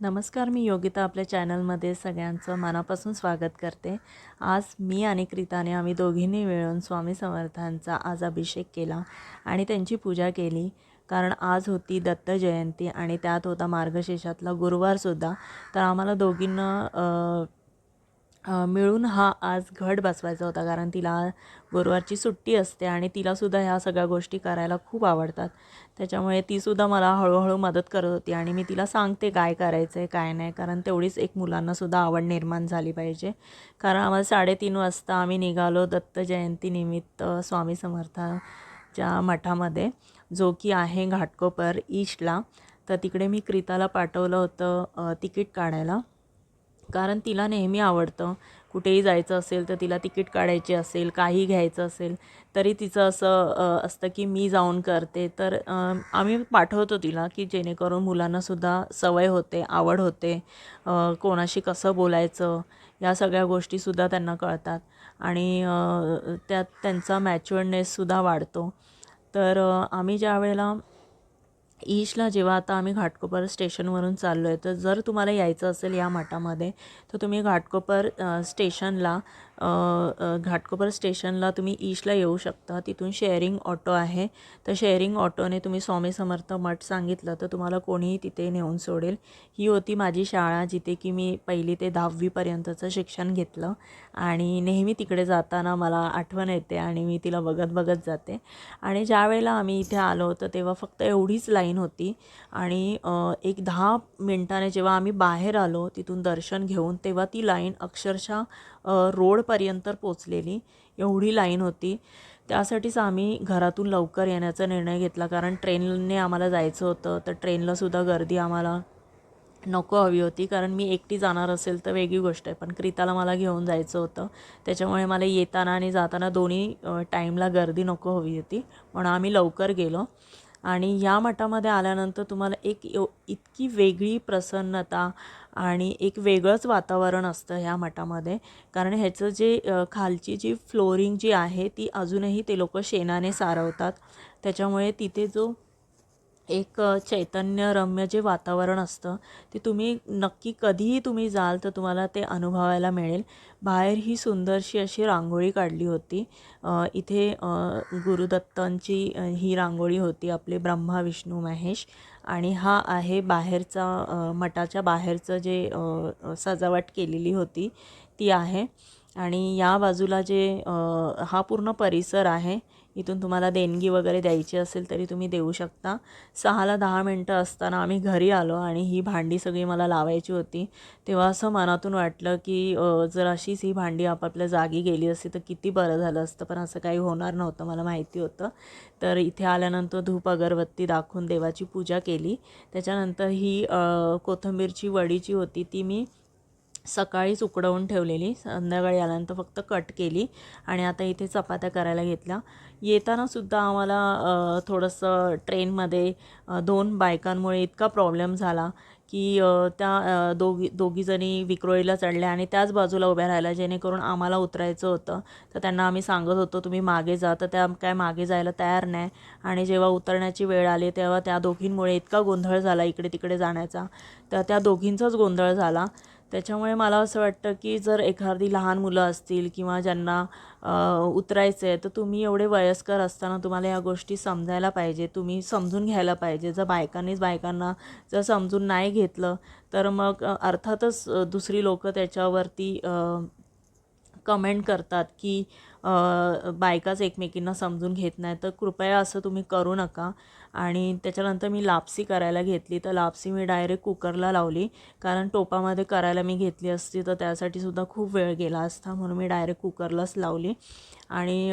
नमस्कार मी योगिता आपल्या चॅनलमध्ये सगळ्यांचं मनापासून स्वागत करते. आज मी आणि क्रिताने आम्ही दोघींनी मिळून स्वामी समर्थांचा आज अभिषेक केला आणि त्यांची पूजा केली. कारण आज होती दत्त जयंती आणि त्यात होता मार्गशीर्षातला गुरुवारसुद्धा. तर आम्हाला दोघींना मिळून हा आज घट बसवायचा होता कारण तिला गुरुवारची सुट्टी असते आणि तिलासुद्धा ह्या सगळ्या गोष्टी करायला खूप आवडतात. त्याच्यामुळे तीसुद्धा मला हळूहळू मदत करत होती आणि मी तिला सांगते काय करायचं आहे काय नाही कारण तेवढीच एक मुलांनासुद्धा आवड निर्माण झाली पाहिजे. कारण आम्हाला साडेतीन वाजता आम्ही निघालो दत्त जयंतीनिमित्त स्वामी समर्थाच्या मठामध्ये जो की आहे घाटकोपर ईस्टला. तर तिकडे मी क्रिताला पाठवलं होतं तिकीट काढायला. कारण तिला नेहमी आवडतं. कुठेही जायचं असेल तर तिला तिकीट काढायची असेल काही घ्यायचं असेल तरी तिचं असं असतं की मी जाऊन करते. तर आम्ही पाठवतो तिला की जेणेकरून मुलांनासुद्धा सवय होते आवड होते कोणाशी कसं बोलायचं या सगळ्या गोष्टीसुद्धा त्यांना कळतात. आणि त्यात त्यांचा मॅच्युअरनेससुद्धा वाढतो. तर आम्ही ज्या वेळेला ईशला जेव्हा आता आम्ही घाटकोपर स्टेशनवरून चाललो आहे तर जर तुम्हाला यायचं असेल या मठामध्ये तर तुम्ही घाटकोपर स्टेशनला घाटकोपर स्टेशनला तुम्ही ईशला येऊ शकता. तिथून शेअरिंग ऑटो आहे. तर शेअरिंग ऑटोने तुम्ही स्वामी समर्थ मठ सांगितलं तर तुम्हाला कोणीही तिथे नेऊन सोडेल. ही होती माझी शाळा जिथे की मी पहिली ते दहावीपर्यंतचं शिक्षण घेतलं. आणि नेहमी तिकडे जाताना मला आठवण येते आणि मी तिला बघत बघत जाते. आणि ज्या वेळेला आम्ही इथे आलो होतो तेव्हा फक्त एवढीच लाईन लाईन होती. आणि एक दहा मिनटाने जेव्हा आम्ही बाहेर आलो तिथून दर्शन घेऊन तेव्हा ती लाईन अक्षरशः रोडपर्यंत पोचलेली. एवढी लाईन होती. त्यासाठीच आम्ही घरातून लवकर येण्याचा निर्णय घेतला कारण ट्रेनने आम्हाला जायचं होतं. तर ट्रेनलासुद्धा गर्दी आम्हाला नको हवी होती कारण मी एकटी जाणार असेल तर वेगळी गोष्ट आहे. पण क्रिताला मला घेऊन जायचं होतं. त्याच्यामुळे मला येताना आणि जाताना दोन्ही टाईमला गर्दी नको हवी होती. म्हणून आम्ही लवकर गेलो. आणि या मठामध्ये आल्यानंतर तुम्हाला एक यो इतकी वेगळी प्रसन्नता आणि एक वेगळंच वातावरण असतं ह्या मठामध्ये. कारण ह्याचं जे खालची जी फ्लोरिंग जी आहे ती अजूनही ते लोक शेणाने सारवतात. त्याच्यामुळे तिथे जो एक चैतन्यरम्य जे वातावरण असतं ते तुम्ही नक्की कधीही तुम्ही जाल तर तुम्हाला ते अनुभवायला मिळेल. बाहेर ही सुंदरशी अशी रांगोळी काढली होती. इथे गुरुदत्तांची ही रांगोळी होती आपले ब्रह्मा विष्णू महेश. आणि हा आहे बाहेरचा मठाच्या बाहेरचं जे सजावट केलेली होती ती आहे. आणि या बाजूला जे हा पूर्ण परिसर आहे इथून तुम्हाला देणगी वगैरे द्यायची असेल तरी तुम्ही देऊ शकता. सहाला दहा मिनटं असताना आम्ही घरी आलो आणि ही भांडी सगळी मला लावायची होती. तेव्हा असं मनातून वाटलं की जर अशीच ही भांडी आपापल्या जागी गेली असती तर किती बरं झालं असतं पण असं काही होणार नव्हतं मला माहिती होतं. तर इथे आल्यानंतर धूप अगरबत्ती दाखवून देवाची पूजा केली. त्याच्यानंतर ही कोथिंबीरची वडी वडीची होती ती मी सकाळीच उकडवून ठेवलेली संध्याकाळी आल्यानंतर फक्त कट केली आणि आता इथे चपात्या करायला घेतल्या. येतानासुद्धा आम्हाला थोडंसं ट्रेनमध्ये दोन बायकांमुळे इतका प्रॉब्लेम झाला की त्या दोघी दोघीजणी विक्रोळीला चढल्या आणि त्याच बाजूला उभ्या राहिल्या जेणेकरून आम्हाला उतरायचं होतं. तर त्यांना आम्ही सांगत होतो तुम्ही मागे जा. तर त्या काय मागे जायला तयार नाही आणि जेव्हा उतरण्याची वेळ आली तेव्हा त्या दोघींमुळे इतका गोंधळ झाला इकडे तिकडे जाण्याचा. तर त्या दोघींचाच गोंधळ झाला. त्याच्यामुळे मला असं वाटतं की जर एखादी लहान मुलं असतील किंवा ज्यांना उतरायचं आहे तर तुम्ही एवढे वयस्कर असताना तुम्हाला या गोष्टी समजायला पाहिजे. तुम्ही समजून घ्यायला पाहिजे. जर बायकांनीच बायकांना जर समजून नाही घेतलं तर मग अर्थातच दुसरी लोकं त्याच्यावरती कमेंट करतात की बायकाच एकमेकींना समजून घेत नाही तर कृपया असं तुम्ही करू नका. आणि त्याच्यानंतर मी लापसी करायला घेतली तर लापसी मी डायरेक्ट कुकरला लावली. कारण टोपामध्ये करायला मी घेतली असती तर त्यासाठी सुद्धा खूप वेळ गेला असता म्हणून मी डायरेक्ट कुकरलाच लावली. आणि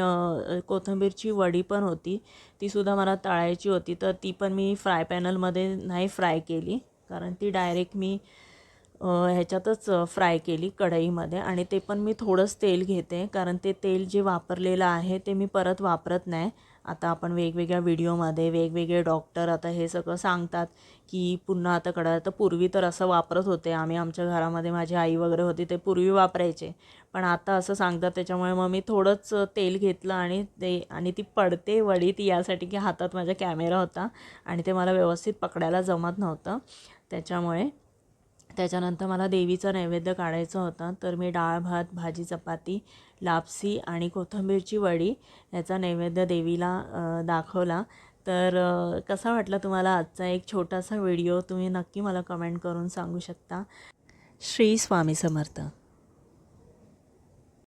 कोथिंबीरची वडी पण होती तीसुद्धा मला तळायची होती तर ती पण मी फ्राय पॅनलमध्ये नाही फ्राय केली. कारण ती डायरेक्ट मी ह्याच्यातच फ्राय केली कढईमध्ये आणि ते पण मी थोडंच तेल घेते कारण ते तेल जे वापरलेलं आहे ते मी परत वापरत नाही. आता आपण वेगवेगळ्या व्हिडिओमध्ये वेगवेगळे डॉक्टर आता हे सगळं सांगतात की पुन्हा आता कढा तर पूर्वी तर असं वापरत होते आम्ही. आमच्या घरामध्ये माझी आई वगैरे होती ते पूर्वी वापरायचे. पण आता असं सांगतात त्याच्यामुळे मग मी थोडंच तेल घेतलं आणि ते आणि ती पडते वडी ती यासाठी की हातात माझ्या कॅमेरा होता आणि ते मला व्यवस्थित पकडायला जमत नव्हतं. त्याच्यामुळे त्याच्यानंतर मला देवीचा नैवेद्य काढायचा होता. तर मी डाळ भात भाजी चपाती लापसी आणि कोथिंबीरची वडी याचा नैवेद्य देवीला दाखवला. तर कसा वाटला तुम्हाला आजचा एक छोटासा व्हिडिओ? तुम्ही नक्की मला कमेंट करून सांगू शकता. श्री स्वामी समर्थ.